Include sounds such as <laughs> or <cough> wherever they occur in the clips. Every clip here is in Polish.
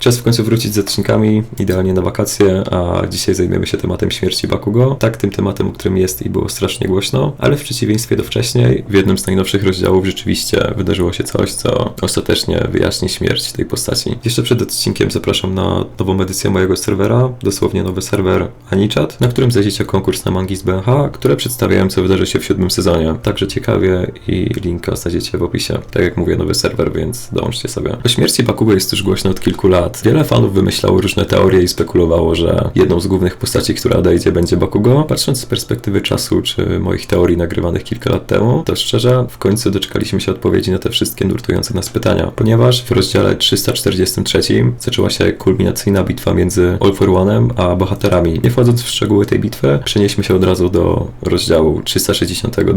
Czas w końcu wrócić z odcinkami, idealnie na wakacje, a dzisiaj zajmiemy się tematem śmierci Bakugo. Tak, tym tematem, o którym jest i było strasznie głośno, ale w przeciwieństwie do wcześniej, w jednym z najnowszych rozdziałów rzeczywiście wydarzyło się coś, co ostatecznie wyjaśni śmierć tej postaci. Jeszcze przed odcinkiem zapraszam na nową edycję mojego serwera, dosłownie nowy serwer Anichat, na którym znajdziecie konkurs na mangi z BNH, które przedstawiałem, co wydarzy się w siódmym sezonie. Także ciekawie i linka znajdziecie w opisie. Tak jak mówię, nowy serwer, więc dołączcie sobie. O śmierci Bakugo jest już głośno od kilku lat. Wiele fanów wymyślało różne teorie i spekulowało, że jedną z głównych postaci, która odejdzie, będzie Bakugo. Patrząc z perspektywy czasu, czy moich teorii nagrywanych kilka lat temu, to szczerze, w końcu doczekaliśmy się odpowiedzi na te wszystkie nurtujące nas pytania. Ponieważ w rozdziale 343 zaczęła się kulminacyjna bitwa między All for One'em a bohaterami. Nie wchodząc w szczegóły tej bitwy, przenieśmy się od razu do rozdziału 362,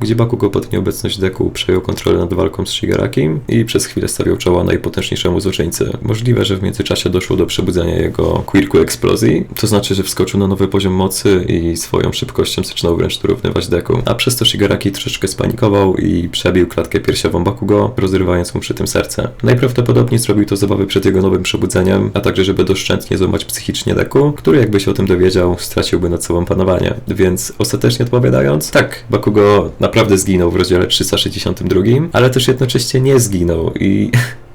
gdzie Bakugo pod nieobecność Deku przejął kontrolę nad walką z Shigarakim i przez chwilę stawiał czoła najpotężniejszemu złoczyńcy. Możliwe, że w międzyczasie doszło do przebudzenia jego quirku eksplozji, to znaczy, że wskoczył na nowy poziom mocy i swoją szybkością zaczynał wręcz dorównywać Deku. A przez to Shigaraki troszeczkę spanikował i przebił klatkę piersiową Bakugo, rozrywając mu przy tym serce. Najprawdopodobniej zrobił to z obawy przed jego nowym przebudzeniem, a także żeby doszczętnie złamać psychicznie Deku, który jakby się o tym dowiedział, straciłby nad sobą panowanie. Więc ostatecznie odpowiadając, tak, Bakugo naprawdę zginął w rozdziale 362, ale też jednocześnie nie zginął i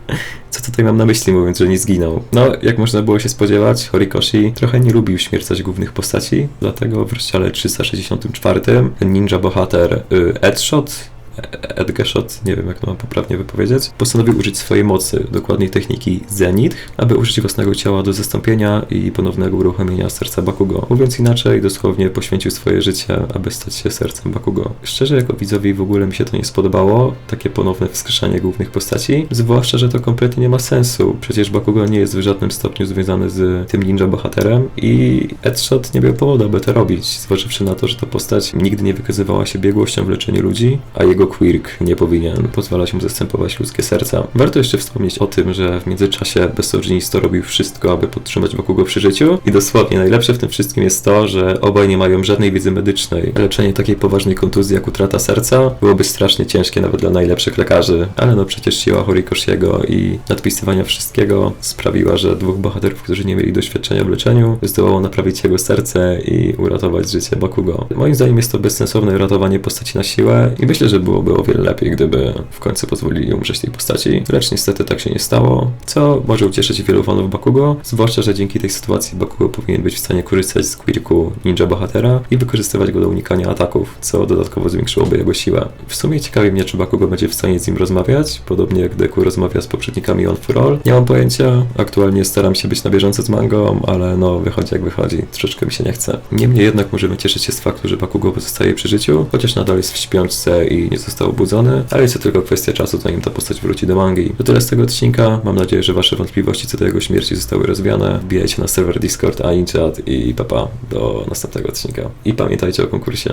<laughs> tutaj mam na myśli mówiąc, że nie zginął? No, jak można było się spodziewać, Horikoshi trochę nie lubił śmiercać głównych postaci, dlatego w rozdziale 364 ten ninja bohater y, Edshot Edgeshot, nie wiem jak to mam poprawnie wypowiedzieć, postanowił użyć swojej mocy, dokładniej techniki Zenith, aby użyć własnego ciała do zastąpienia i ponownego uruchomienia serca Bakugo. Mówiąc inaczej, dosłownie poświęcił swoje życie, aby stać się sercem Bakugo. Szczerze, jako widzowi w ogóle mi się to nie spodobało, takie ponowne wskrzeszanie głównych postaci, zwłaszcza, że to kompletnie nie ma sensu. Przecież Bakugo nie jest w żadnym stopniu związany z tym ninja bohaterem i Edshot nie miał powodu, aby to robić, zważywszy na to, że ta postać nigdy nie wykazywała się biegłością w leczeniu ludzi, a jego Quirk nie powinien pozwalać mu zastępować ludzkie serca. Warto jeszcze wspomnieć o tym, że w międzyczasie Besożnisto robił wszystko, aby podtrzymać Bakugo przy życiu i dosłownie najlepsze w tym wszystkim jest to, że obaj nie mają żadnej wiedzy medycznej. Leczenie takiej poważnej kontuzji jak utrata serca byłoby strasznie ciężkie nawet dla najlepszych lekarzy, ale no przecież siła Horikoshiego i nadpisywania wszystkiego sprawiła, że dwóch bohaterów, którzy nie mieli doświadczenia w leczeniu, zdołało naprawić jego serce i uratować życie Bakugo. Moim zdaniem jest to bezsensowne ratowanie postaci na siłę i myślę, że byłoby o wiele lepiej, gdyby w końcu pozwolili umrzeć tej postaci. Lecz niestety tak się nie stało, co może ucieszyć wielu fanów Bakugo, zwłaszcza, że dzięki tej sytuacji Bakugo powinien być w stanie korzystać z quirku ninja bohatera i wykorzystywać go do unikania ataków, co dodatkowo zwiększyłoby jego siłę. W sumie ciekawi mnie, czy Bakugo będzie w stanie z nim rozmawiać, podobnie jak Deku rozmawia z poprzednikami On For All. Nie mam pojęcia, aktualnie staram się być na bieżąco z mangą, ale no wychodzi jak wychodzi, troszeczkę mi się nie chce. Niemniej jednak możemy cieszyć się z faktu, że Bakugo pozostaje przy życiu, chociaż nadal jest w śpiączce i nie został obudzony, ale jest to tylko kwestia czasu, zanim ta postać wróci do mangi. To tyle z tego odcinka. Mam nadzieję, że Wasze wątpliwości co do jego śmierci zostały rozwiane. Wbijajcie na serwer Discord, Anichat i papa do następnego odcinka. I pamiętajcie o konkursie.